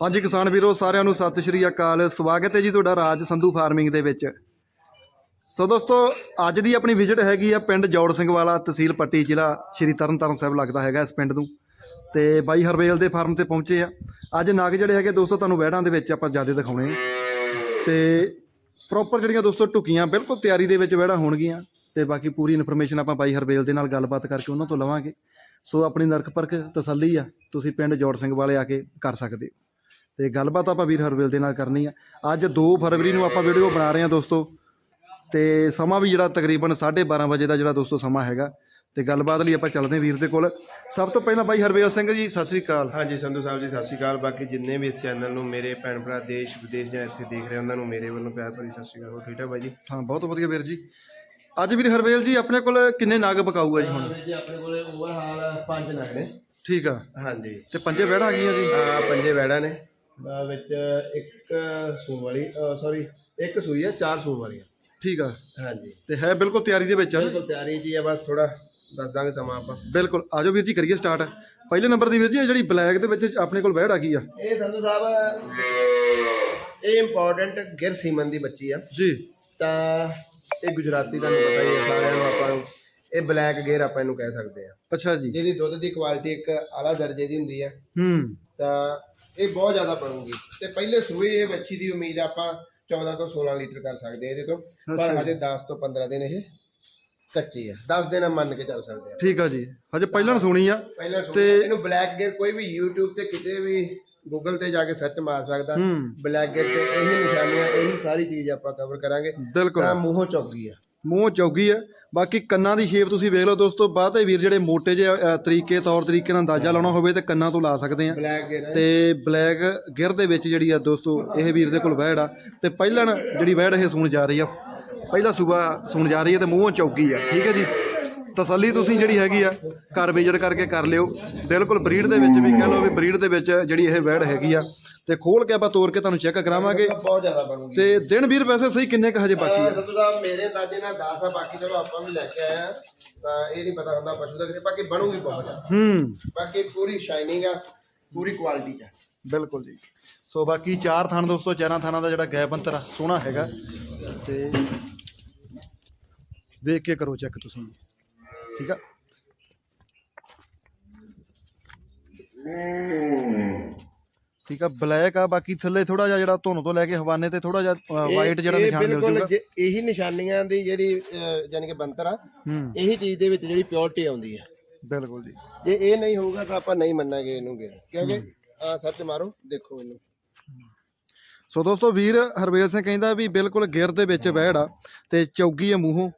ਹਾਂਜੀ ਕਿਸਾਨ ਵੀਰੋ, ਸਾਰਿਆਂ ਨੂੰ ਸਤਿ ਸ਼੍ਰੀ ਅਕਾਲ। ਸਵਾਗਤ ਹੈ ਜੀ ਤੁਹਾਡਾ ਰਾਜ ਸੰਧੂ ਫਾਰਮਿੰਗ ਦੇ ਵਿੱਚ। ਸੋ ਦੋਸਤੋ, ਅੱਜ ਦੀ ਆਪਣੀ ਵਿਜ਼ਿਟ ਹੈਗੀ ਆ ਪਿੰਡ ਜੋੜ ਸਿੰਘ ਵਾਲਾ, ਤਹਿਸੀਲ ਪੱਟੀ ਜ਼ਿਲ੍ਹਾ, ਸ਼੍ਰੀ ਤਰਨਤਾਰਨ ਸਾਹਿਬ ਲੱਗਦਾ ਹੈਗਾ ਇਸ ਪਿੰਡ ਨੂੰ। ਤੇ ਬਾਈ ਹਰਵੇਲ ਦੇ ਫਾਰਮ ਤੇ ਪਹੁੰਚੇ ਆ। ਅੱਜ ਨਗ ਜਿਹੜੇ ਹੈਗੇ ਦੋਸਤੋ, ਤੁਹਾਨੂੰ ਵਹਿੜਾਂ ਦੇ ਵਿੱਚ ਆਪਾਂ ਜ਼ਿਆਦਾ ਦਿਖਾਉਣੇ ਆ। ਤੇ ਪ੍ਰੋਪਰ ਜਿਹੜੀਆਂ ਦੋਸਤੋ ਟੁਕੀਆਂ ਬਿਲਕੁਲ ਤਿਆਰੀ ਦੇ ਵਿੱਚ ਵਹਿੜਾਂ ਹੋਣਗੀਆਂ। ਤੇ ਬਾਕੀ ਪੂਰੀ ਇਨਫੋਰਮੇਸ਼ਨ ਆਪਾਂ ਬਾਈ ਹਰਵੇਲ ਦੇ ਨਾਲ ਗੱਲਬਾਤ ਕਰਕੇ ਉਹਨਾਂ ਤੋਂ ਲਵਾਂਗੇ। ਸੋ ਆਪਣੀ ਨਰਕ ਪਰਖ ਤਸੱਲੀ ਆ, ਤੁਸੀਂ ਪਿੰਡ ਜੋੜ ਸਿੰਘ ਵਾਲੇ ਆ ਕੇ ਕਰ ਸਕਦੇ ਹੋ। ਤੇ ਗੱਲਬਾਤ ਆਪਾਂ ਵੀਰ ਹਰਵੇਲ ਦੇ ਨਾਲ ਕਰਨੀ ਆ। ਅੱਜ 2 ਫਰਵਰੀ ਨੂੰ ਆਪਾਂ ਵੀਡੀਓ ਬਣਾ ਰਹੇ ਹਾਂ ਦੋਸਤੋ। ਤੇ ਸਮਾਂ ਵੀ ਜਿਹੜਾ ਤਕਰੀਬਨ 12:30 ਵਜੇ ਦਾ ਜਿਹੜਾ ਦੋਸਤੋ ਸਮਾਂ ਹੈਗਾ। ਤੇ ਗੱਲਬਾਤ ਲਈ ਆਪਾਂ ਚੱਲਦੇ ਹਾਂ ਵੀਰ ਦੇ ਕੋਲ। ਸਭ ਤੋਂ ਪਹਿਲਾਂ ਬਾਈ ਹਰਵੇਲ ਸਿੰਘ ਜੀ ਸਤਿ ਸ੍ਰੀ ਅਕਾਲ। ਹਾਂਜੀ ਸੰਧੂ ਸਾਹਿਬ ਜੀ ਸਤਿ ਸ਼੍ਰੀ ਅਕਾਲ। ਬਾਕੀ ਜਿੰਨੇ ਵੀ ਇਸ ਚੈਨਲ ਨੂੰ ਮੇਰੇ ਭੈਣ ਭਰਾ ਦੇਸ਼ ਵਿਦੇਸ਼ ਜਾਂ ਇੱਥੇ ਦੇਖ ਰਹੇ ਉਹਨਾਂ ਨੂੰ ਮੇਰੇ ਵੱਲੋਂ ਪਿਆਰ ਭਰੀ ਸਤਿ ਸ਼੍ਰੀ ਅਕਾਲ। ਹੋਰ ਠੀਕ ਠਾਕ ਬਾਈ ਜੀ? ਹਾਂ ਬਹੁਤ ਵਧੀਆ ਵੀਰ ਜੀ। ਅੱਜ ਵੀਰ ਹਰਵੇਲ ਜੀ ਆਪਣੇ ਕੋਲ ਕਿੰਨੇ ਨਗ ਬਕਾਊਗਾ ਜੀ ਹੁਣ? ਜੀ ਆਪਣੇ ਕੋਲੇ ਓਵਰਹਾਲ ਪੰਜ ਨਗ ਨੇ। ਠੀਕ ਆ। ਹਾਂਜੀ। ਤੇ ਪੰਜੇ ਵਹਿੜਾਂ ਆ ਗਈਆਂ ਜੀ? ਆ ਪੰਜੇ ਵੈੜਾਂ ਨੇ। ਆ ਵਿੱਚ ਇੱਕ ਸੂਣ ਵਾਲੀ ਸੌਰੀ ਇੱਕ ਸੂਈ ਆ ਚਾਰ ਸੂਣ ਵਾਲੀਆਂ। ਠੀਕ ਆ। ਹਾਂਜੀ। ਤੇ ਹੈ ਬਿਲਕੁਲ ਤਿਆਰੀ ਦੇ ਵਿੱਚ ਆ। ਨਾ? ਬਿਲਕੁਲ ਤਿਆਰੀ ਜੀ ਆ ਬਸ ਥੋੜਾ ਦੱਸ ਦਾਂਗੇ ਸਮਾਂ ਆਪਾਂ। ਬਿਲਕੁਲ ਆਜੋ ਵੀਰ ਜੀ ਕਰੀਏ ਸਟਾਰਟ ਪਹਿਲੇ ਨੰਬਰ ਦੀ ਵੀਰ ਜੀ ਇਹ ਜਿਹੜੀ ਬਲੈਕ ਦੇ ਵਿੱਚ ਆਪਣੇ ਕੋਲ ਵਹਿੜ ਆ ਗਈ ਆ। ਇਹ ਸੰਧੂ ਸਾਹਿਬ ਇਹ ਇੰਪੋਰਟੈਂਟ ਗਿਰ ਸੀਮਨ ਦੀ ਬੱਚੀ ਆ। ਜੀ। ਤਾਂ ਇਹ ਗੁਜਰਾਤੀ ਤੁਹਾਨੂੰ ਪਤਾ ਹੀ ਹੈ ਸਾਰਿਆਂ ਨੂੰ ਆਪਾਂ ਨੂੰ। ਇਹ ਬਲੈਕ ਗੇਅਰ ਆਪਾਂ ਇਹਨੂੰ ਕਹਿ ਸਕਦੇ ਆ ਅੱਛਾ ਜੀ। ਜਿਹਦੀ ਦੁੱਧ ਦੀ ਕੁਆਲਿਟੀ ਇੱਕ ਆਲਾ ਦਰਜੇ ਦੀ ਹੁੰਦੀ ਹੈ। ਹੂੰ। ਤਾਂ ਇਹ ਬਹੁਤ ਜ਼ਿਆਦਾ ਬਣੂਗੀ। ਤੇ ਪਹਿਲੇ ਸੂਏ ਇਹ ਬੱਚੀ ਦੀ ਉਮੀਦ ਆਪਾਂ 14 ਤੋਂ 16 ਲੀਟਰ ਕਰ ਸਕਦੇ ਹਾਂ ਇਹਦੇ ਤੋਂ। ਪਰ ਹਜੇ 10 ਤੋਂ 15 ਦਿਨ ਇਹ ਕੱਚੀ ਹੈ 10 ਦਿਨ ਮੰਨ ਕੇ ਚੱਲ ਸਕਦੇ ਆ ਠੀਕ ਆ ਜੀ। ਹਜੇ ਪਹਿਲਾਂ ਸੁਣੀ ਆ। ਪਹਿਲਾਂ ਤੇ- ਇਹਨੂੰ ਬਲੈਕ ਗੇਅਰ ਕੋਈ ਵੀ YouTube ਤੇ ਕਿਤੇ ਵੀ ਗੂਗਲ ਤੇ ਜਾ ਕੇ ਸਰਚ ਮਾਰ ਸਕਦਾ। ਹੂੰ। ਬਲੈਕ ਗੇਅਰ ਤੇ ਇਹੀ ਨਿਸ਼ਾਨੀਆਂ ਇਹੀ ਸਾਰੀ ਚੀਜ਼ ਆਪਾਂ ਕਵਰ ਕਰਾਂਗੇ। ਬਿਲਕੁਲ। ਤਾਂ ਮੂੰਹੋਂ ਚੌਗੀ ਆ। ਮੂੰਹ ਚੌਗੀ ਆ। ਬਾਕੀ ਕੰਨਾਂ ਦੀ ਸ਼ੇਪ ਤੁਸੀਂ ਵੇਖ ਲਓ ਦੋਸਤੋ ਬਾਤੇ ਵੀਰ ਜਿਹੜੇ ਮੋਟੇ ਜਿਹੇ ਅ, ਤਰੀਕੇ ਤੌਰ ਤਰੀਕੇ ਨਾਲ ਅੰਦਾਜ਼ਾ ਲਾਉਣਾ ਹੋਵੇ ਤੇ ਕੰਨਾਂ ਤੋਂ ਲਾ ਸਕਦੇ ਆ। ਹੈ ਤੇ ਬਲੈਕ ਗਿਰ ਦੇ ਵਿੱਚ ਜਿਹੜੀ ਆ ਦੋਸਤੋ ਇਹ ਵੀਰ ਦੇ ਕੋਲ ਵਹਿੜ ਆ। ਤੇ ਪਹਿਲਾਂ ਜਿਹੜੀ ਵਹਿੜ ਇਹ ਸੂਣ ਜਾ ਰਹੀ ਆ ਪਹਿਲਾ ਸੂਬਾ ਸੂਣ ਜਾ ਰਹੀ ਹੈ ਤੇ ਮੂੰਹੋਂ ਚੌਗੀ ਆ ਠੀਕ ਹੈ ਜੀ? ਤਸੱਲੀ ਤੁਸੀਂ ਜਿਹੜੀ ਹੈਗੀ ਆ ਘਰ ਵਿਜਿਟ ਕਰਕੇ ਕਰ ਲਿਓ। ਬਿਲਕੁਲ ਬਰੀਡ ਦੇ ਵਿੱਚ ਵੀ ਕਹਿ ਲਓ ਵੀ ਬਰੀਡ ਦੇ ਵਿੱਚ ਜਿਹੜੀ ਇਹ ਵਹਿੜ ਹੈਗੀ ਆ ਤੇ ਖੋਲ ਕੇ ਆਪਾਂ ਤੋੜ ਕੇ ਤੁਹਾਨੂੰ ਚੈੱਕ ਕਰਾਵਾਂਗੇ। ਬਹੁਤ ਜ਼ਿਆਦਾ ਬਣੂਗੀ। ਤੇ ਦਿਨ ਵੀਰ ਵੈਸੇ ਸਹੀ ਕਿੰਨੇ ਕੁ ਹਜੇ ਬਾਕੀ ਆ? ਸੰਧੂ ਸਾਹਿਬ ਮੇਰੇ ਅੰਦਾਜ਼ੇ ਨਾਲ 10 ਆ ਬਾਕੀ ਚਲੋ ਆਪਾਂ ਵੀ ਲੈ ਕੇ ਆਏ ਆ। ਤਾਂ ਇਹ ਨਹੀਂ ਪਤਾ ਹੁੰਦਾ ਪਸ਼ੂ ਦਾ ਕਿਤੇ ਬਾਕੀ ਬਣੂਗੀ ਬਹੁਤ ਜ਼ਿਆਦਾ। ਹੂੰ। ਬਾਕੀ ਪੂਰੀ ਸ਼ਾਈਨਿੰਗ ਆ ਪੂਰੀ ਕੁਆਲਿਟੀ ਆ। ਬਿਲਕੁਲ ਜੀ। ਸੋ ਬਾਕੀ ਚਾਰ ਥਣ ਦੋਸਤੋ ਚਾਰਾਂ ਥਾਨਾਂ ਦਾ ਜਿਹੜਾ ਗੈਪ ਅੰਤਰ ਆ ਸੋਹਣਾ ਹੈਗਾ। ਤੇ ਦੇਖ ਕੇ ਕਰੋ ਚੈੱਕ ਤੁਸੀਂ। ਠੀਕ ਆ? ਠੀਕ ਆ ਬਲੈਕ ਆ ਬਾਕੀ ਥੱਲੇ ਥੋੜਾ ਜਿਹਾ ਜਿਹੜਾ ਧੁੰਨ ਤੋਂ ਲੈ ਕੇ ਹਵਾਨੇ ਤੇ ਥੋੜਾ ਜਿਹਾ ਵਾਈਟ ਜਿਹੜਾ ਨਿਸ਼ਾਨ ਮਿਲ ਬਿਲਕੁਲ ਜੂਗਾ। ਜੇ- ਇਹੀ ਨਿਸ਼ਾਨੀਆਂ ਦੀ ਜਿਹੜੀ ਯਾਨੀ ਕਿ ਬੰਤਰ ਆ ਇਹੀ ਚੀਜ਼ ਦੇ ਵਿੱਚ ਜਿਹੜੀ ਪਿਓਰਟੀ ਆਉਂਦੀ ਹੈ ਬਿਲਕੁਲ ਜੀ। ਜੇ ਇਹ ਨਹੀਂ ਹੋਊਗਾ ਤਾਂ ਆਪਾਂ ਨਹੀਂ ਮੰਨਾਂਗੇ ਇਹਨੂੰ ਗੇ ਕਿਉਂਕਿ ਆ ਸਰਚ ਮਾਰੋ ਦੇਖੋ ਇਹਨੂੰ। ਸੋ ਦੋਸਤੋ ਵੀਰ ਹਰਵੇਲ ਸਿੰਘ ਕਹਿੰਦਾ ਵੀ ਬਿਲਕੁਲ ਗਿਰ ਦੇ ਵਿੱਚ ਬਹਿੜ ਆ ਤੇ ਚੌਗੀ ਆ ਮੂੰਹੋਂ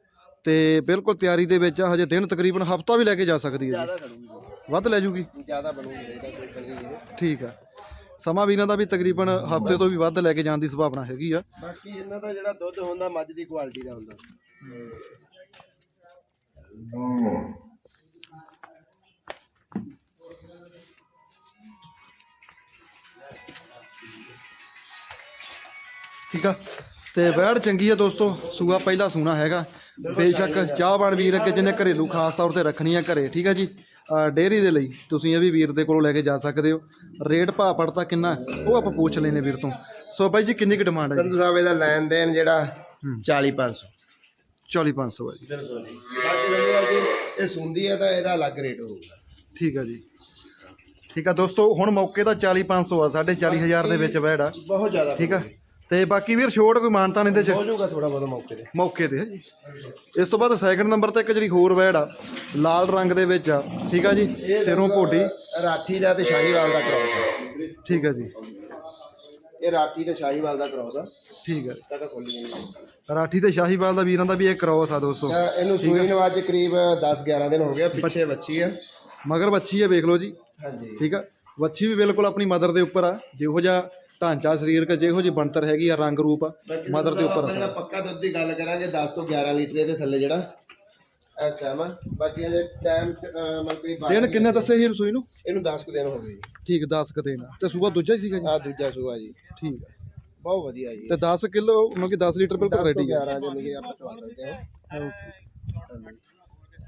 ਤੇ ਬਿਲਕੁਲ ਤਿਆਰੀ ਦੇ ਵਿੱਚ ਆ ਹਜੇ ਦਿਨ ਤਕਰੀਬਨ ਹਫਤਾ ਵੀ ਲੈ ਕੇ ਜਾ ਸਕਦੀ ਹੈ ਜੀ। ਵੱਧ ਲੈ ਜੂਗੀ? ਜ਼ਿਆਦਾ ਬਣੂਗੀ ਠੀਕ ਆ। ਸਮਾਂ ਵੀ ਇਹਨਾਂ ਦਾ ਵੀ ਤਕਰੀਬਨ ਹਫ਼ਤੇ ਤੋਂ ਵੀ ਵੱਧ ਲੈ ਕੇ ਜਾਣ ਦੀ ਸੰਭਾਵਨਾ ਹੈਗੀ ਆ। ਬਾਕੀ ਇਹਨਾਂ ਦਾ ਜਿਹੜਾ ਦੁੱਧ ਹੁੰਦਾ ਮੱਝ ਦੀ ਕੁਆਲਿਟੀ ਦਾ ਹੁੰਦਾ। ਠੀਕ ਆ? ਤੇ ਵੈੜ ਚੰਗੀ ਆ ਦੋਸਤੋ ਸੂਆ ਪਹਿਲਾ ਸੂਣਾ ਹੈਗਾ। ਬੇਸ਼ੱਕ ਚਾਹਵਾਨ ਵੀਰ ਅੱਗੇ ਜਿਹਨੇ ਘਰੇਲੂ ਖਾਸ ਤੌਰ ਤੇ ਰੱਖਣੀ ਆ ਘਰੇ ਠੀਕ ਆ ਜੀ? ਡੇਅਰੀ ਦੇ ਲਈ ਤੁਸੀਂ ਇਹ ਵੀ ਵੀਰ ਦੇ ਕੋਲੋਂ ਲੈ ਕੇ ਜਾ ਸਕਦੇ ਹੋ। ਰੇਟ ਭਾਅ ਪੜਤਾ ਕਿੰਨਾ ਉਹ ਆਪਾਂ ਪੁੱਛ ਲੈਨੇ ਵੀਰ ਤੋਂ। ਸੋ ਬਾਈ ਜੀ ਕਿੰਨੀ ਕੁ ਡਿਮਾਂਡ ਹੈ ਜੀ? ਸੰਧੂ ਸਾਹਿਬ ਇਹਦਾ ਲੈਣ ਦੇਣ ਜਿਹੜਾ 40500 40500 ਹੈ ਜੀ। ਬਾਕੀ ਸੰਧੂ ਸਾਹਿਬ ਜੀ ਇਹ ਸੁੰਦੀ ਹੈ ਤਾਂ ਇਹਦਾ ਅਲੱਗ ਰੇਟ ਹੋਊਗਾ। ਠੀਕ ਆ ਜੀ। ਠੀਕ ਆ ਦੋਸਤੋ ਹੁਣ ਮੌਕੇ ਦਾ 40500 ਆ 45000 ਦੇ ਵਿੱਚ ਵੈੜ ਆ। ਬਹੁਤ ਜ਼ਿਆਦਾ ਠੀਕ ਆ? ਤੇ ਬਾਕੀ ਵੀਰ ਛੋਟ ਕੋਈ ਮਾਨਤਾ ਨਹੀਂ ਦੇ ਚ? ਹੋ ਜਾਊਗਾ ਥੋੜਾ ਬਹੁਤ ਮੌਕੇ ਤੇ। ਮੌਕੇ ਤੇ ਹੈ ਜੀ। ਇਸ ਤੋਂ ਬਾਅਦ ਸੈਕਿੰਡ ਨੰਬਰ ਤੇ ਇੱਕ ਜਿਹੜੀ ਹੋਰ ਵੈੜ ਆ ਲਾਲ ਰੰਗ ਦੇ ਵਿੱਚ ਆ ਠੀਕ ਆ ਜੀ? ਸਿਰੋਂ ਭੋਡੀ। ਰਾਠੀ ਦਾ ਤੇ ਸ਼ਾਹੀਵਾਲ ਦਾ ਕ੍ਰਾਸ ਹੈ ਠੀਕ ਆ ਜੀ। ਇਹ ਰਾਠੀ ਤੇ ਸ਼ਾਹੀਵਾਲ ਦਾ ਕ੍ਰਾਸ ਆ। ਠੀਕ ਆ। ਤੱਕ ਖੋਲੀ ਰਾਠੀ ਤੇ ਸ਼ਾਹੀਵਾਲ ਦਾ ਵੀਰਾਂ ਦਾ ਵੀ ਇਹ ਕ੍ਰੋਸ ਆ ਦੋਸਤੋ। ਤਾਂ ਇਹਨੂੰ ਸੂਈ ਨੂੰ ਅੱਜ ਕਰੀਬ 10 11 ਦਿਨ ਹੋ ਗਏ ਪਿੱਛੇ ਬੱਚੀ ਆ। ਮਗਰ ਵੱਛੀ ਆ ਵੇਖ ਲਓ ਜੀ। ਹਾਂਜੀ। ਠੀਕ ਆ। ਵੱਛੀ ਵੀ ਬਿਲਕੁਲ ਆਪਣੀ ਮਦਰ ਦੇ ਉੱਪਰ ਆ। ਜਿਹੋ ਜਿਹਾ ਢਾਂਚਾ ਸਰੀਰਕ ਜਿਹੋ ਜਿਹੀ ਬਣਤਰ ਹੈਗੀ ਆ ਰੰਗ ਰੂਪ ਮਦਰ ਦੇ ਉੱਪਰ ਜਿਹੜਾ ਪੱਕਾ ਦੁੱਧ ਦੀ ਗੱਲ ਕਰਾਂਗੇ 10 ਤੋਂ 11 ਲੀਟਰ ਇਹਦੇ ਥੱਲੇ ਜਿਹੜਾ ਇਸ ਟਾਈਮ ਬਾਕੀ ਅਜੇ ਟਾਈਮ ਮਤਲਬ ਦਿਨ ਕਿੰਨੇ ਦੱਸੇ ਸੀ ਰਸੋਈ ਨੂੰ? ਇਹਨੂੰ 10 ਕੁ ਦਿਨ ਹੋ ਗਏ ਜੀ। ਠੀਕ 10 ਕ ਦਿਨ ਤੇ ਸੂਆ ਦੂਜਾ ਹੀ ਸੀਗਾ ਜੀ? ਆ ਦੂਜਾ ਸੂਆ ਜੀ। ਠੀਕ ਬਹੁਤ ਵਧੀਆ ਜੀ। ਤੇ 10 ਕਿਲੋ ਮਤਲਬ ਕਿ 10 ਲੀਟਰ ਬਿਲਕੁਲ 10 ਤੋਂ ਰੈਡੀ ਆ 11 ਜਿੰਨੇ ਕਿ ਆਪਾਂ ਚਵਾ ਸਕਦੇ ਹਾਂ।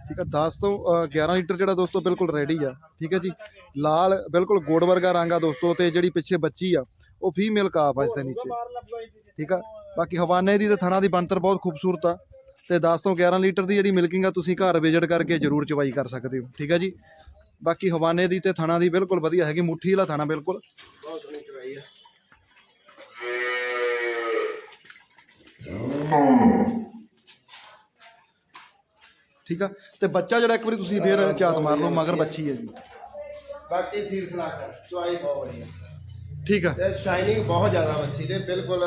ਠੀਕ ਹੈ 10 ਤੋਂ ਅ, 11 ਲੀਟਰ ਜਿਹੜਾ ਦੋਸਤੋ ਬਿਲਕੁਲ ਰੈਡੀ ਆ। ਠੀਕ ਹੈ ਜੀ? ਲਾਲ ਬਿਲਕੁਲ ਗੋੜ ਵਰਗਾ ਰੰਗ ਆ ਦੋਸਤੋ ਤੇ ਜਿਹੜੀ ਪਿੱਛੇ ਬੱਚੀ ਆ ਉਹ ਫੀਮੇਲ ਕਾਫ ਆ ਇਸ ਦੇ ਨੀਚੇ। ਠੀਕ ਆ? ਬਾਕੀ ਹਵਾਨੇ ਦੀ ਤੇ ਥਣਾ ਦੀ ਬੰਤਰ ਬਹੁਤ ਖੂਬਸੂਰਤ ਆ। ਤੇ 10 ਤੋਂ 11 ਲੀਟਰ ਦੀ ਜਿਹੜੀ ਮਿਲਕਿੰਗ ਆ, ਤੁਸੀਂ ਘਰ ਵਿਜ਼ਿਟ ਕਰਕੇ ਜ਼ਰੂਰ ਚਵਾਈ ਕਰ ਸਕਦੇ ਹੋ। ਠੀਕ ਆ ਜੀ? ਬਾਕੀ ਹਵਾਨੇ ਦੀ ਤੇ ਥਣਾ ਦੀ ਬਿਲਕੁਲ ਵਧੀਆ ਹੈਗੀ। ਮੁੱਠੀ ਵਾਲਾ ਥਣਾ ਬਿਲਕੁਲ। ਬਹੁਤ ਸੋਹਣੀ ਚਵਾਈ ਆ ਠੀਕ ਆ? ਤੇ ਬੱਚਾ ਜਿਹੜਾ ਇੱਕ ਵਾਰੀ ਤੁਸੀਂ ਫੇਰ ਝਾਤ ਮਾਰ ਲਓ, ਮਗਰ ਬੱਚੀ ਹੈ ਜੀ। ਬਾਕੀ ਸੀਲ ਸਲਾਕਰ ਚਵਾਈ ਬਹੁਤ ਵਧੀਆ। ਠੀਕ ਆ। ਤੇ ਸ਼ਾਈਨਿੰਗ ਬਹੁਤ ਜ਼ਿਆਦਾ ਮੱਛੀ ਤੇ ਬਿਲਕੁਲ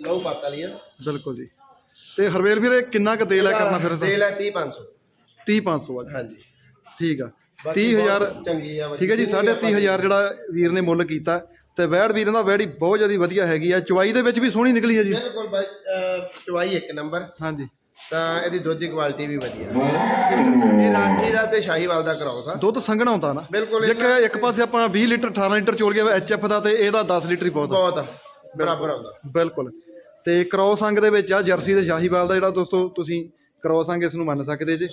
ਲਹੂ ਪੱਤ ਵਾਲੀ ਆ। ਬਿਲਕੁਲ ਜੀ। ਤੇ ਹਰਵੇਲ ਵੀਰੇ ਕਿੰਨਾ ਕੁ ਤੇਲ ਹੈ ਕਰਨਾ ਫਿਰ ਤੇਲ ਹੈ 30500 30500 ਆ ਹਾਂਜੀ। ਠੀਕ ਆ। ਬਾਕੀ 30000 ਬਹੁਤ ਚੰਗੀ ਆ ਠੀਕ ਹੈ ਜੀ 3.5000 ਜਿਹੜਾ ਵੀਰ ਨੇ ਮੁੱਲ ਕੀਤਾ ਤੇ ਵੈੜ ਵੀਰ ਦਾ ਵੈੜੀ ਬਹੁਤ ਜ਼ਿਆਦਾ ਵਧੀਆ ਹੈਗੀ ਆ। ਚੁਆਈ ਦੇ ਵਿੱਚ ਵੀ ਸੋਹਣੀ ਨਿਕਲੀ ਹੈ ਜੀ। ਬਿਲਕੁਲ ਬਾਈ, ਅਹ, ਚਵਾਈ ਇੱਕ ਨੰਬਰ। ਹਾਂਜੀ। ਤਾਂ ਇਹਦੀ ਦੁੱਧ ਦੀ ਕੁਆਲਿਟੀ ਵੀ ਵਧੀਆ। ਇਹ ਰਾਠੀ ਦਾ ਤੇ ਸ਼ਾਹੀਵਾਲ ਦਾ ਕਰਾਉਸ ਆ ਦੁੱਧ ਸੰਘਣਾ ਹੁੰਦਾ ਨਾ। ਬਿਲਕੁਲ ਇੱਕ ਇੱਕ ਪਾਸੇ ਆਪਾਂ 20 ਲੀਟਰ 18 ਲੀਟਰ ਚੋਲ ਗਿਆ ਐਚਐਫ ਦਾ ਤੇ ਇਹਦਾ 10 ਲੀਟਰ ਹੀ ਬਹੁਤ ਆ। ਬਹੁਤ ਬਰਾਬਰ ਆਉਂਦਾ। ਬਿਲਕੁਲ। ਤੇ ਕ੍ਰੋਸ ਅੰਗ ਦੇ ਵਿੱਚ ਆ ਜਰਸੀ ਤੇ ਸ਼ਾਹੀਵਾਲ ਦਾ ਜਿਹੜਾ ਦੋਸਤੋ ਤੁਸੀਂ ਕ੍ਰੋਸ ਅੰਗ ਇਸ ਨੂੰ ਮੰਨ ਸਕਦੇ ਜੇ।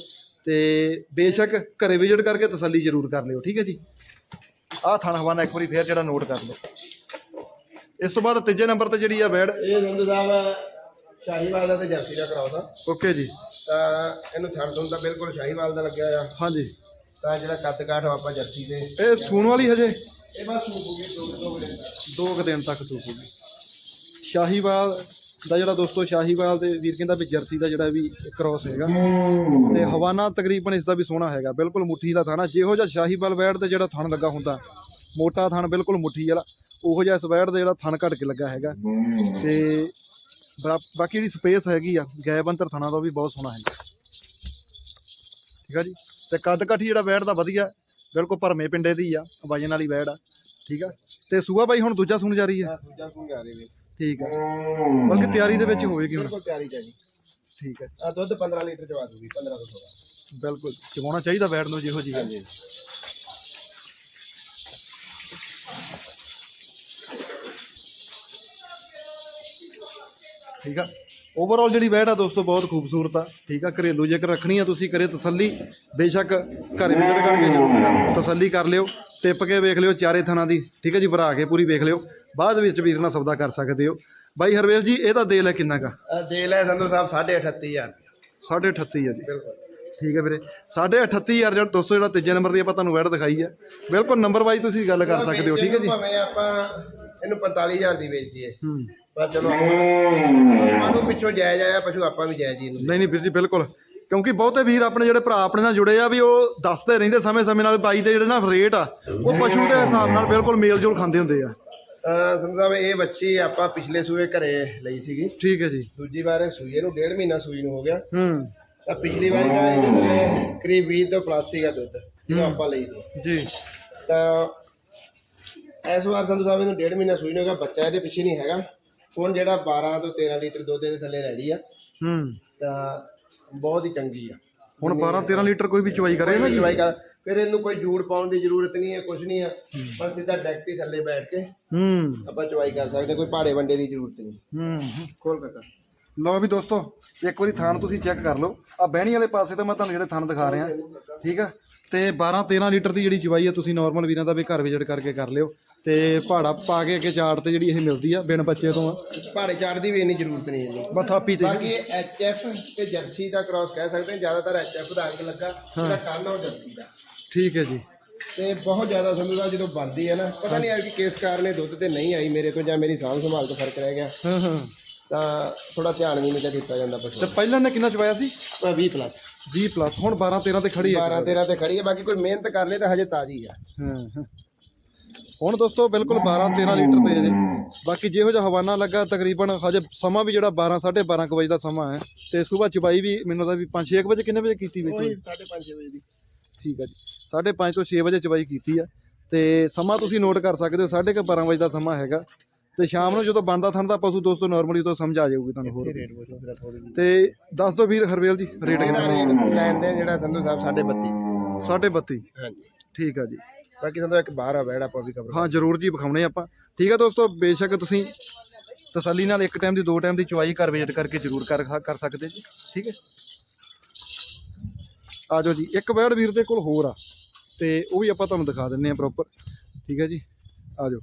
ਤੇ ਬੇਸ਼ੱਕ ਘਰੇ ਵਿਜ਼ਿਟ ਕਰਕੇ ਤਸੱਲੀ ਜ਼ਰੂਰ ਕਰ ਲਿਓ ਠੀਕ ਹੈ ਜੀ? ਆਹ ਥਣ ਹਵਾਨਾ ਇੱਕ ਵਾਰੀ ਫੇਰ ਜਿਹੜਾ ਨੋਟ ਕਰ ਲਓ। ਇਸ ਤੋਂ ਬਾਅਦ ਤੀਜੇ ਨੰਬਰ ਤੇ ਜਿਹੜੀ ਆ ਵੈੜ ਇਹ ਨੰਦ ਸਾਹਿਬ ਸ਼ਾਹੀਵਾਲ ਦਾ ਤੇ ਜਰਸੀ ਦਾ ਕਰਾਉਸ ਆ ਓਕੇ ਜੀ। ਤਾਂ ਇਹਨੂੰ ਛੱਡ ਦੋ ਤਾਂ ਬਿਲਕੁਲ ਸ਼ਾਹੀਵਾਲ ਦਾ ਲੱਗਿਆ ਆ। ਹਾਂਜੀ। ਤਾਂ ਜਿਹੜਾ ਕੱਦ ਕਾਠ ਆਪਾਂ ਜਰਸੀ ਦੇ ਇਹ ਸੂਣ ਵਾਲੀ ਹਜੇ? ਇਹ ਬਸ ਸੂਪੂਗੀ ਦੋ ਦੋ ਮਿੰਟ ਦੋ ਕੁ ਦਿਨ ਤੱਕ ਸੂਪੂਗੀ ਸ਼ਾਹੀਵਾਲ ਦਾ ਜਿਹੜਾ ਦੋਸਤੋ ਸ਼ਾਹੀਵਾਲ ਦੇ ਵੀਰ ਕਹਿੰਦਾ ਵੀ ਜਰਸੀ ਦਾ ਜਿਹੜਾ ਵੀ ਕ੍ਰੋਸ ਹੈਗਾ ਤੇ ਹਵਾਨਾ ਤਕਰੀਬਨ ਇਸ ਦਾ ਵੀ ਸੋਹਣਾ ਹੈਗਾ। ਬਿਲਕੁਲ ਮੁੱਠੀ ਦਾ ਥਾਣਾ ਜਿਹੋ ਜਿਹਾ ਸ਼ਾਹੀਵਾਲ ਵੈੜ ਤੇ ਜਿਹੜਾ ਥਣ ਲੱਗਾ ਹੁੰਦਾ ਮੋਟਾ ਥਣ ਬਿਲਕੁਲ ਮੁੱਠੀ ਵਾਲਾ ਉਹੋ ਜਿਹਾ ਇਸ ਵੈੜ ਦਾ ਜਿਹੜਾ ਥਣ ਘਟ ਕੇ ਲੱਗਾ ਹੈਗਾ। ਤੇ ਬਾਕੀ ਜਿਹੜੀ ਸਪੇਸ ਹੈਗੀ ਆ ਗੈਬ ਅੰਤਰ ਥਣਾ ਦਾ ਵੀ ਬਹੁਤ ਸੋਹਣਾ ਹੈਗਾ ਠੀਕ ਆ ਜੀ? ਤੇ ਕੱਦ ਕਾਠੀ ਜਿਹੜਾ ਵੈੜ ਦਾ ਵਧੀਆ ਬਿਲਕੁਲ ਭਰਮੇ ਪਿੰਡੇ ਦੀ ਆ ਵਜਨ ਵਾਲੀ ਵੈੜ ਆ। ਠੀਕ ਆ? ਤੇ ਸੂਆ ਬਾਈ ਹੁਣ ਦੂਜਾ ਸੂਣ ਜਾ ਰਹੀ ਹੈ ਆ ਦੂਜਾ ਸੁੰਘਾ ਰਹੇ ਵੀ ਠੀਕ ਆ। ਬਲਕਿ ਤਿਆਰੀ ਦੇ ਵਿੱਚ ਹੋਵੇਗੀ ਹੁਣ। ਬਿਲਕੁਲ ਤਿਆਰੀ ਚਾਹੀਦੀ ਠੀਕ ਹੈ ਆ ਦੁੱਧ 15 ਲੀਟਰ ਚਵਾ ਦੂਗੀ 15 ਤੋਂ 16 ਬਿਲਕੁਲ ਚਵਾਉਣਾ ਚਾਹੀਦਾ ਵੈੜ ਨੂੰ ਜਿਹੋ ਜੀ ਹੈ ਹਾਂਜੀ। ਠੀਕ ਆ? ਓਵਰਆਲ ਜਿਹੜੀ ਵੈੜ ਆ ਦੋਸਤੋ ਬਹੁਤ ਖੂਬਸੂਰਤ ਆ। ਠੀਕ ਆ? ਘਰੇਲੂ ਜੇਕਰ ਰੱਖਣੀ ਆ ਤੁਸੀਂ ਕਰੇ ਤਸੱਲੀ ਬੇਸ਼ੱਕ ਘਰੇ ਵਿਜ਼ਿਟ ਕਰਕੇ ਜ਼ਰੂਰ ਤਸੱਲੀ ਕਰ ਲਿਓ ਟਿੱਪ ਕੇ ਵੇਖ ਲਿਓ ਚਾਰੇ ਥਣਾ ਦੀ ਠੀਕ ਹੈ ਜੀ? ਭਰਾ ਕੇ ਪੂਰੀ ਵੇਖ ਲਿਓ। ਬਾਅਦ ਵਿੱਚ ਵੀਰ ਨਾਲ ਸੌਦਾ ਕਰ ਸਕਦੇ ਹੋ। ਬਾਈ ਹਰਵੇਲ ਜੀ ਇਹਦਾ ਦੇਲ ਹੈ ਕਿੰਨਾ ਕਾ? ਆ ਦੇ ਲੈ ਸੰਧੂ ਸਾਹਿਬ 38000 3.5 ਆ ਜੀ। ਬਿਲਕੁਲ। ਠੀਕ ਹੈ ਵੀਰੇ। 3.5 ਯਾਰ ਜਿਹੜਾ ਦੋਸਤੋ ਜਿਹੜਾ ਤੀਜੇ ਨੰਬਰ ਦੀ ਆਪਾਂ ਤੁਹਾਨੂੰ ਵੈੜ ਦਿਖਾਈ ਆ। ਬਿਲਕੁਲ ਨੰਬਰ ਵਾਈਜ਼ ਤੁਸੀਂ ਗੱਲ ਕਰ ਸਕਦੇ ਹੋ ਠੀਕ ਹੈ ਜੀ? ਭਾਵੇਂ ਆਪਾਂ ਇਹਨੂੰ 45000 ਦੀ ਵੇਚ ਦਈਏ ਹੂੰ। ਪਰ ਚਲੋ ਆਪਾਂ ਨੂੰ ਪਿੱਛੋਂ ਜਾਇਜ਼ ਆਇਆ ਪਸ਼ੂ ਆਪਾਂ ਵੀ ਜਾਇਜ਼ ਹੀ ਇਹਨੂੰ ਨਹੀਂ ਨਹੀਂ ਵੀਰ ਜੀ ਬਿਲਕੁਲ। ਕਿਉਂਕਿ ਬਹੁਤੇ ਵੀਰ ਆਪਣੇ ਜਿਹੜੇ ਭਰਾ ਆਪਣੇ ਨਾਲ ਜੁੜੇ ਆ ਵੀ ਉਹ ਦੱਸਦੇ ਰਹਿੰਦੇ ਸਮੇਂ ਸਮੇਂ ਨਾਲ ਬਾਈ ਦੇ ਜਿਹੜੇ ਨਾ ਰੇਟ ਆ ਉਹ ਪਸ਼ੂ ਦੇ ਹਿਸਾਬ ਨਾਲ ਬਿਲਕੁਲ ਮੇਲ ਜੋਲ ਖਾਂਦੇ ਹੁੰਦੇ ਆ। ਸੰਧੂ ਸਾਹਿਬ ਇਹ ਬੱਚੀ ਆਪਾਂ ਪਿਛਲੇ ਸੂਏ ਘਰੇ ਲਈ ਸੀਗੀ। ਠੀਕ ਹੈ ਜੀ। ਦੂਜੀ ਵਾਰ ਸੂਈ ਇਹਨੂੰ ਡੇਢ ਮਹੀਨਾ ਸੂਈ ਨੂੰ ਹੋ ਗਿਆ। ਹੂੰ। ਤਾਂ ਪਿਛਲੀ ਵਾਰੀ ਦਾ ਇਹਦੇ ਕਰੀਬ 20 ਤੋਂ ਪਲੱਸ ਸੀਗਾ ਦੁੱਧ ਜਦੋਂ ਆਪਾਂ ਲਈ ਸੀ। ਜੀ। ਤਾਂ ਇਸ ਵਾਰ ਸੰਧੂ ਸਾਹਿਬ ਇਹਨੂੰ ਡੇਢ ਮਹੀਨਾ ਸੂਈ ਨੂੰ ਹੋ ਗਿਆ ਬੱਚਾ ਇਹਦੇ ਪਿੱਛੇ ਨਹੀਂ ਹੈਗਾ। ਹੁਣ ਜਿਹੜਾ 12 ਤੋਂ 13 ਲੀਟਰ ਦੁੱਧ ਇਹਦੇ ਥੱਲੇ ਰੈਡੀ ਆ। ਹੂੰ। ਤਾਂ ਬਹੁਤ ਹੀ ਚੰਗੀ ਆ। ਹੁਣ 12 13 ਲੀਟਰ ਕੋਈ ਵੀ ਚਵਾਈ ਕਰੇ ਨਾ ਜੀ। ਚਵਾਈ ਕਰ। ਫਿਰ ਇਹਨੂੰ ਕੋਈ ਜੂੜ ਪਾਉਣ ਦੀ ਜ਼ਰੂਰਤ ਨਹੀਂ ਹੈ ਕੁਝ ਨਹੀਂ ਆ। ਪਰ ਸਿੱਧਾ ਡਾਇਰੈਕਟ ਹੀ ਥੱਲੇ ਬੈਠ ਕੇ ਹੂੰ। ਆਪਾਂ ਚਵਾਈ ਕਰ ਸਕਦੇ ਕੋਈ ਪਹਾੜੇ ਵੰਡੇ ਦੀ ਜ਼ਰੂਰਤ ਨਹੀਂ। ਹੂੰ। ਖੋਲ ਕਾਕਾ ਲਓ ਵੀ ਦੋਸਤੋ ਇੱਕ ਵਾਰੀ ਥਾਨ ਤੁਸੀਂ ਚੈੱਕ ਕਰ ਲਓ। ਆ ਬਹਿਣੀ ਵਾਲੇ ਪਾਸੇ ਤੋਂ ਮੈਂ ਤੁਹਾਨੂੰ ਜਿਹੜੇ ਥਾਨ ਦਿਖਾ ਰਿਹਾ। ਠੀਕ ਆ? ਤੇ 12 13 ਲੀਟਰ ਦੀ ਜਿਹੜੀ ਚਵਾਈ ਆ ਤੁਸੀਂ ਨਾਰਮਲ ਵੀਰਾਂ ਦਾ ਵੀ ਘਰ ਵਿਜ਼ਿਟ ਕਰਕੇ ਕਰ ਲਿਓ। ਤੇ ਪਹਾੜਾ ਪਾ ਕੇ ਅੱਗੇ ਚਾਟ ਤੇ ਜਿਹੜੀ ਇਹ ਮਿਲਦੀ ਆ ਬਿਨ ਬੱਚੇ ਤੋਂ। ਆ ਪਹਾੜੇ ਚਾੜ ਦੀ ਵੀ ਇੰਨੀ ਜ਼ਰੂਰਤ ਨਹੀਂ ਇਹਨੂੰ ਬਸ ਥਾਪੀ ਤੇ। ਬਾਕੀ ਐਚ ਐਫ ਤੇ ਜਰਸੀ ਦਾ ਕ੍ਰਾਸ ਕਹਿ ਸਕਦੇ ਹਾਂ ਜ਼ਿਆਦਾਤਰ ਐਚ ਐਫ ਦਾ ਅੰਗ ਲੱਗਾ ਜਿਹੜਾ ਕੰਨ ਉਹ ਜਰਸੀ ਦਾ। ਠੀਕ ਹੈ ਜੀ। ਤੇ ਬਹੁਤ ਜ਼ਿਆਦਾ ਦਾ ਜਦੋਂ ਬਣਦੀ ਹੈ ਨਾ ਪਤਾ ਨਹੀਂ ਆ ਕਿ ਕਿਸ ਕਾਰਨ ਇਹ ਦੁੱਧ ਤੇ ਨਹੀਂ ਆਈ ਮੇਰੇ ਤੋਂ ਜਾਂ ਮੇਰੀ ਸਾਂਭ ਸੰਭਾਲ ਤੋਂ ਫ਼ਰਕ ਰਹਿ ਗਿਆ। ਹਾਂ ਹਾਂ। ਤਾਂ ਥੋੜਾ ਧਿਆਨ ਵੀ ਨਹੀਂ ਤਾਂ ਦਿੱਤਾ ਜਾਂਦਾ ਤੇ ਪਸ਼ੂ ਪਹਿਲਾਂ ਨੇ ਕਿੰਨਾ ਚਵਾਇਆ ਸੀ? 20 ਪਲੱਸ 20 ਪਲੱਸ ਹੁਣ 12 13 ਤੇ ਖੜੀ ਹੈ। 12 13 ਤੇ ਖੜੀ ਹੈ ਬਾਕੀ ਕੋਈ ਮਿਹਨਤ ਕਰ ਲੇ ਤਾਂ ਹਜੇ ਤਾਜ਼ੀ ਆ। ਹਾਂ ਹਾਂ। ਹੁਣ ਦੋਸਤੋ ਬਿਲਕੁਲ 12 13 ਲੀਟਰ ਤੇ ਜੇ ਬਾਕੀ ਜਿਹੋ ਜਿਹਾ ਹਵਾਨਾ ਲੱਗਾ ਤਕਰੀਬਨ ਹਜੇ ਸਮਾਂ ਵੀ ਜਿਹੜਾ 12 12:30 ਕੁ ਵਜੇ ਦਾ ਸਮਾਂ ਹੈ। ਤੇ ਸਵੇਰ ਚਬਾਈ ਵੀ ਮੈਨੂੰ ਦਾ ਵੀ 5-6 ਵਜੇ ਕਿੰਨੇ ਵਜੇ ਕੀਤੀ ਵਿੱਚ 5:30 ਵਜੇ ਦੀ। ਠੀਕ ਹੈ ਜੀ। 5:30 ਤੋਂ 6 ਵਜੇ ਚਬਾਈ ਕੀਤੀ ਆ। ਤੇ ਸਮਾਂ ਤੁਸੀਂ ਨੋਟ ਕਰ ਸਕਦੇ ਹੋ 12:30 ਵਜੇ ਦਾ ਸਮਾਂ ਹੈਗਾ। ਤੇ ਸ਼ਾਮ ਨੂੰ ਜਦੋਂ ਬਣਦਾ ਥਣ ਦਾ ਪਸ਼ੂ ਦੋਸਤੋ ਨਾਰਮਲੀ ਤੋਂ ਸਮਝ ਆ ਜਾਊਗੀ ਤੁਹਾਨੂੰ ਹੋਰ। ਤੇ ਦੱਸ ਦਿਓ ਵੀਰ ਹਰਵੇਲ ਜੀ ਰੇਟ ਕਿੰਨਾ? ਰੇਟ ਲੈਣ ਦੇ ਜਿਹੜਾ ਸੰਧੂ ਸਾਹਿਬ 32.5 32.5 ਹਾਂਜੀ। ਠੀਕ ਆ ਜੀ। ਬਾਕੀ ਸੰਧੂ ਇੱਕ ਬਾਹਰ ਆ ਬੈੜ ਆਪਾਂ ਵੀ ਕਵਰ ਹਾਂ ਜਰੂਰ ਜੀ ਵਿਖਾਉਣੇ ਆਪਾਂ। ਠੀਕ ਹੈ ਦੋਸਤੋ ਬੇਸ਼ੱਕ ਤੁਸੀਂ ਤਸੱਲੀ ਨਾਲ ਇੱਕ ਟਾਈਮ ਦੀ ਦੋ ਟਾਈਮ ਦੀ ਚੁਆਈ ਕਰ ਵਿਜ਼ਿਟ ਕਰਕੇ ਜਰੂਰ ਕਰ ਕਰ ਸਕਦੇ ਜੀ। ਠੀਕ ਹੈ? ਆ ਜਾਓ ਜੀ ਇੱਕ ਬੈੜ ਵੀਰ ਦੇ ਕੋਲ ਹੋਰ ਆ ਤੇ ਉਹ ਵੀ ਆਪਾਂ ਤੁਹਾਨੂੰ ਦਿਖਾ ਦਿੰਨੇ ਆ ਪ੍ਰੋਪਰ ਠੀਕ ਹੈ ਜੀ? ਆ ਜਾਓ।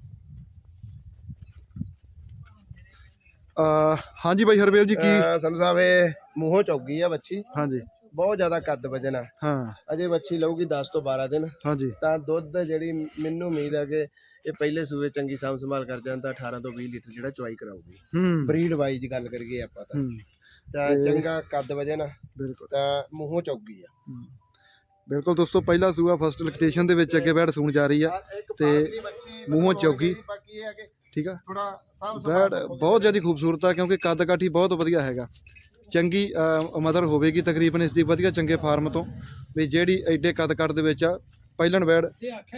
ਹਾਂਜੀ ਬਾਈ ਹਰਵੇਲ ਜੀ ਕੀ ਸੰਧੂ ਸਾਹਿਬ ਇਹ ਮੂੰਹੋਂ ਚੌਗੀ ਆ ਬੱਚੀ। ਹਾਂਜੀ। ਬਹੁਤ ਜ਼ਿਆਦਾ ਕੱਦ ਵਜਨ ਆ ਹਾਂ। ਅਜੇ ਬੱਚੀ ਲਊਗੀ 10 ਤੋਂ 12 ਦਿਨ। ਹਾਂਜੀ। ਤਾਂ ਦੁੱਧ ਜਿਹੜੀ ਮੈਨੂੰ ਉਮੀਦ ਹੈ ਕਿ ਇਹ ਪਹਿਲੇ ਸੂਏ ਚੰਗੀ ਸਾਂਭ ਸੰਭਾਲ ਕਰ ਜਾਣ ਤਾਂ 18 ਤੋਂ 20 ਲੀਟਰ ਜਿਹੜਾ ਚੁਆਈ ਕਰਾਊਗੀ। ਹੂੰ। ਬਰੀਡ ਵਾਈਜ਼ ਗੱਲ ਕਰੀਏ ਆਪਾਂ ਤਾਂ। ਹੂੰ। ਤਾਂ ਚੰਗਾ ਕੱਦ ਵਜਨ ਆ ਬਿਲਕੁਲ। ਤਾਂ ਮੂੰਹੋਂ ਚੌਗੀ ਆ। ਬਿਲਕੁਲ ਦੋਸਤੋ ਪਹਿਲਾ ਸੂਆ ਫਸਟ ਲੋਕੇਸ਼ਨ ਦੇ ਵਿੱਚ ਅੱਗੇ ਬੈੜ ਸੂਣ ਜਾ ਰਹੀ ਆ। ਤੇ ਮੂੰਹੋਂ ਚੌਗੀ। ਬਾਕੀ ਇਹ ਹੈ ਕਿ ਠੀਕ ਆ? ਥੋੜਾ ਬਹੁਤ ਜ਼ਿਆਦਾ ਖੂਬਸੂਰਤ ਆ ਕਿਉਂਕਿ ਕੱਦ ਕਾਠੀ ਬਹੁਤ ਵਧੀਆ ਹੈਗਾ। ਚੰਗੀ ਮਦਰ ਹੋਵੇਗੀ ਤਕਰੀਬਨ ਇਸ ਦੀ ਵਧੀਆ ਚੰਗੇ ਫਾਰਮ ਤੋਂ। ਵੀ ਜਿਹੜੀ ਐਡੇ ਕੱਦ ਕੱਟ ਦੇ ਵਿੱਚ ਆ ਪਹਿਲਣ ਬੈੜ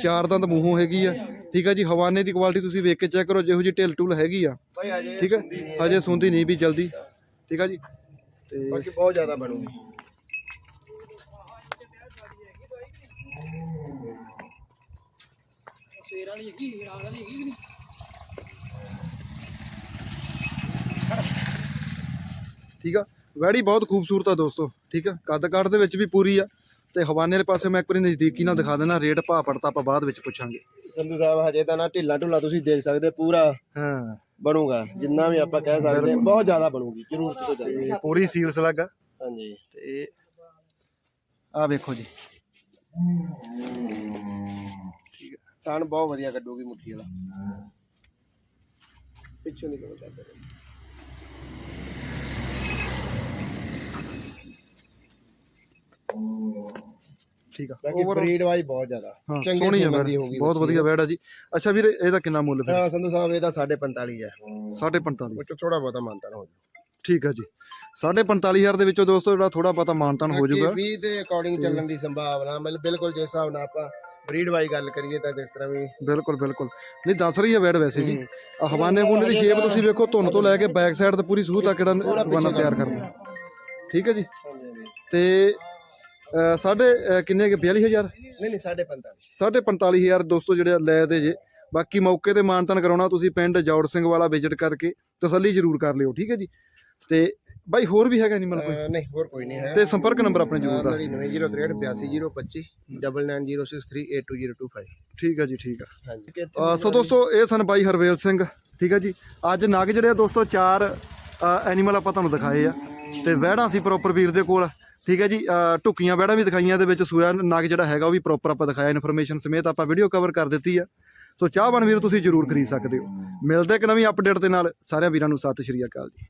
ਚਾਰ ਦੰਦ ਮੂੰਹੋਂ ਹੈਗੀ ਆ। ਠੀਕ ਆ ਜੀ ਹਵਾਨੇ ਦੀ ਕੁਆਲਿਟੀ ਤੁਸੀਂ ਵੇਖ ਕੇ ਚੈੱਕ ਕਰੋ ਜਿਹੋ ਜੀ ਢਿੱਲ ਟੁਲ ਹੈਗੀ ਆ। ਠੀਕ ਨਹੀਂ ਹਜੇ ਸੁਣਦੀ ਨਹੀਂ ਵੀ ਜਲਦੀ। ਠੀਕ ਆ ਜੀ ਤੇ ਬਾਕੀ ਬਹੁਤ ਜ਼ਿਆਦਾ ਬਣੂਗੀ। ਸਵੇਰ ਵਾਲੀ ਹੈਗੀ ਰਾਤ ਵਾਲੀ ਹੈਗੀ ਕਿ ਨਹੀਂ? ਠੀਕ ਆ ਵੈੜੀ ਬਹੁਤ ਖੂਬਸੂਰਤ ਆ ਦੋਸਤੋ ਠੀਕ ਆ? ਕੱਦ ਕਾਠ ਦੇ ਵਿੱਚ ਵੀ ਪੂਰੀ ਆ ਤੇ ਹਵਾਨੇ ਵਾਲੇ ਪਾਸੇ ਮੈਂ ਇੱਕ ਵਾਰੀ ਨਜ਼ਦੀਕੀ ਨਾਲ ਦਿਖਾ ਦੇਣਾ ਰੇਟ ਭਾਅ ਪੜਤਾ ਆਪਾਂ ਬਾਅਦ ਵਿੱਚ ਪੁੱਛਾਂਗੇ। ਸੰਧੂ ਸਾਹਿਬ ਹਜੇ ਤਾਂ ਨਾ ਢਿੱਲਾ ਢੁੱਲਾ ਤੁਸੀਂ ਦੇਖ ਸਕਦੇ ਪੂਰਾ ਹਾਂ। ਬਣੂਗਾ ਜਿੰਨਾ ਵੀ ਆਪਾਂ ਕਹਿ ਸਕਦੇ ਬਹੁਤ ਜ਼ਿਆਦਾ ਬਣੂਗੀ ਜ਼ਰੂਰਤ ਤੋਂ ਜ਼ਿਆਦਾ। ਪੂਰੀ ਸੀਲਸ ਲੱਗਾ ਹਾਂਜੀ। ਤੇ ਆ ਵੇਖੋ ਜੀ। ਸਾਨ ਬਹੁਤ ਵਧੀਆ ਕੱਢੂਗੀ ਮੁੱਠੀ ਵਾਲਾ। ਪਿੱਛੋਂ ਨਿਕਲ ਜਾਂਦਾ ਠੀਕ ਆ। ਬਾਕੀ Overall- ਬਰੀਡ ਵਾਈ ਬਹੁਤ ਜ਼ਿਆਦਾ। ਹਾਂ ਚੰਗੇ ਸੋਹਣੀ ਆ ਸੀਮਨ ਬਹੁਤ ਵਧੀਆ ਵੈੜ ਆ ਜੀ। ਅੱਛਾ ਵੀਰ ਇਹਦਾ ਕਿੰਨਾ ਮੁੱਲ ਫਿਰ? ਹਾਂ ਸੰਧੂ ਸਾਹਿਬ ਇਹਦਾ 45 ਹੈ 45 ਉਹ ਥੋੜਾ ਬਹੁਤਾ ਮਾਨਤਾਨ ਹੋ ਜਾਊਗਾ ਠੀਕ ਆ ਜੀ। 45000 ਦੇ ਵਿੱਚੋਂ ਦੋਸਤੋ ਜਿਹੜਾ ਥੋੜਾ ਬਹੁਤਾ ਮਾਨਤਾਨ ਹੋ ਜਾਊਗਾ। 20 ਦੇ ਅਕੋਰਡਿੰਗ ਚੱਲਣ ਦੀ ਸੰਭਾਵਨਾ ਮਤਲਬ ਬਿਲਕੁਲ ਜਿਸ ਹਿਸਾਬ ਨਾਲ ਆਪਾਂ ਬਰੀਡ ਵਾਈ ਗੱਲ ਕਰੀਏ ਤਾਂ ਜਿਸ ਤਰ੍ਹਾਂ ਵੀ ਬਿਲਕੁਲ ਬਿਲਕੁਲ। ਨਹੀਂ ਦੱਸ ਰਹੀ ਹੈ ਵੈੜ ਵੈਸੇ ਜੀ। ਹਵਾਨੇ ਬੁੰਨੇ ਦੀ ਸ਼ੇਪ ਤੁਸੀਂ ਵੇਖੋ ਧੁੰਨ ਤੋਂ ਲੈ ਕੇ ਬੈਕ ਸਾਈਡ ਤੇ ਪੂਰੀ ਸੂਹ ਤੱਕ ਜਿਹੜਾ ਹਵਾਨਾ ਤਿਆਰ ਕਰਨਾ। ਠੀਕ ਹੈ ਜੀ। ਤੇ ਅ, ਸਾਡੇ ਅ, ਕਿੰਨੇ ਕਿ? 42000 ਨਹੀਂ ਨਹੀਂ 45 ਸਾਢੇ 45000 ਦੋਸਤੋ ਜਿਹੜੇ ਲੈ ਦੇ ਜੇ। ਬਾਕੀ ਮੌਕੇ ਤੇ ਮਾਨਤਨ ਕਰਾਉਣਾ ਤੁਸੀਂ ਪਿੰਡ ਜੌੜ ਸਿੰਘ ਵਾਲਾ ਵਿਜ਼ਿਟ ਕਰਕੇ ਤਸੱਲੀ ਜ਼ਰੂਰ ਕਰ ਲਿਓ ਠੀਕ ਹੈ ਜੀ? ਤੇ ਬਾਈ ਹੋਰ ਵੀ ਹੈਗਾ ਨਹੀਂ ਮਨ ਕੋਈ ਨਹੀਂ ਹੋਰ ਕੋਈ ਨਹੀਂ ਹੈ ਤੇ ਸੰਪਰਕ ਨੰਬਰ ਆਪਣੇ ਜ਼ਰੂਰ ਦੱਸ 9903828025 9906382025 ਠੀਕ ਹੈ ਜੀ ਠੀਕ ਆ ਹਾਂਜੀ। ਅ, ਸੋ ਦੋਸਤੋ ਇਹ ਸਨ ਬਾਈ ਹਰਵੇਲ ਸਿੰਘ ਠੀਕ ਹੈ ਜੀ? ਅੱਜ ਨਗ ਜਿਹੜੇ ਆ ਦੋਸਤੋ ਚਾਰ ਐਨੀਮਲ ਆਪਾਂ ਤੁਹਾਨੂੰ ਦਿਖਾਏ ਆ। ਤੇ ਵਹਿੜਾਂ ਸੀ ਪ੍ਰੋਪਰ ਵੀਰ ਦੇ ਕੋਲ। ਠੀਕ ਹੈ ਜੀ ਅ, ਢੁੱਕੀਆਂ ਵੀ ਦਿਖਾਈਆਂ ਦੇ ਵਿੱਚ ਸੂਆ ਨਾਗ ਜਿਹੜਾ ਹੈਗਾ ਉਹ ਵੀ ਪ੍ਰੋਪਰ ਆਪਾਂ ਦਿਖਾਇਆ ਇਨਫੋਰਮੇਸ਼ਨ ਸਮੇਤ ਆਪਾਂ ਵੀਡੀਓ ਕਵਰ ਕਰ ਦਿੱਤੀ ਆ। ਸੋ ਚਾਹਵਾਨ ਵੀਰ ਤੁਸੀਂ ਜਰੂਰ ਖਰੀਦ ਸਕਦੇ ਹੋ। ਮਿਲਦੇ ਇੱਕ ਨਵੀਂ ਅਪਡੇਟ ਦੇ ਨਾਲ ਸਾਰਿਆਂ ਵੀਰਾਂ ਨੂੰ ਸਤਿ ਸ਼੍ਰੀ ਅਕਾਲ ਜੀ।